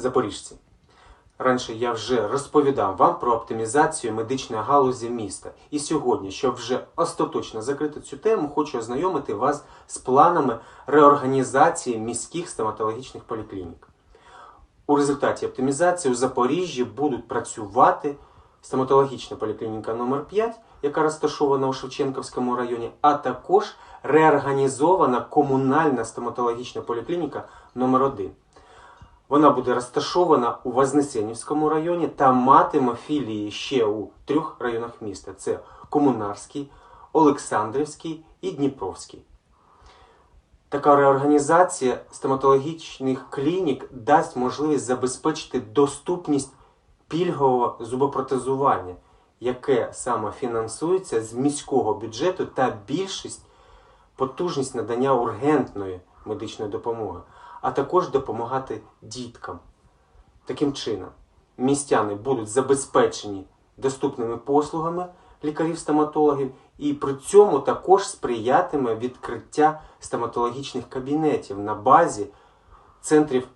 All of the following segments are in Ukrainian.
Запоріжці. Раніше я вже розповідав вам про оптимізацію медичної галузі міста. І сьогодні, щоб вже остаточно закрити цю тему, хочу ознайомити вас з планами реорганізації міських стоматологічних поліклінік. У результаті оптимізації у Запоріжжі будуть працювати стоматологічна поліклініка номер 5 яка розташована у Шевченківському районі, а також реорганізована комунальна стоматологічна поліклініка номер 1 Вона буде розташована у Вознесенівському районі та матиме філії ще у трьох районах міста: це Комунарський, Олександрівський і Дніпровський. Така реорганізація стоматологічних клінік дасть можливість забезпечити доступність пільгового зубопротезування, яке саме фінансується з міського бюджету та більшість потужність надання ургентної медичної допомоги, а також допомагати діткам. Таким чином, містяни будуть забезпечені доступними послугами лікарів-стоматологів, і при цьому також сприятиме відкриття стоматологічних кабінетів на базі центрів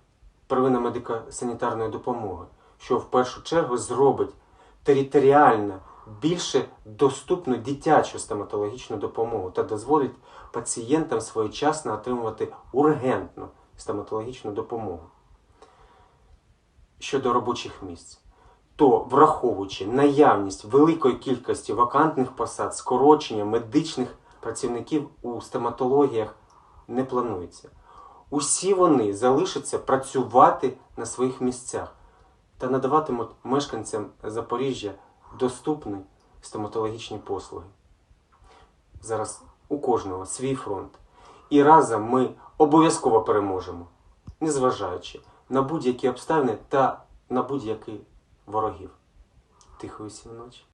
первинно медико-санітарної допомоги, що в першу чергу зробить територіально більше доступну дитячу стоматологічну допомогу та дозволить пацієнтам своєчасно отримувати ургентну стоматологічну допомогу. Щодо робочих місць, то враховуючи наявність великої кількості вакантних посад, скорочення медичних працівників у стоматологіях не планується. Усі вони залишаться працювати на своїх місцях та надаватимуть мешканцям Запоріжжя доступні стоматологічні послуги. Зараз у кожного свій фронт. І разом ми обов'язково переможемо, незважаючи на будь-які обставини та на будь-яких ворогів. Тихої всім ночі.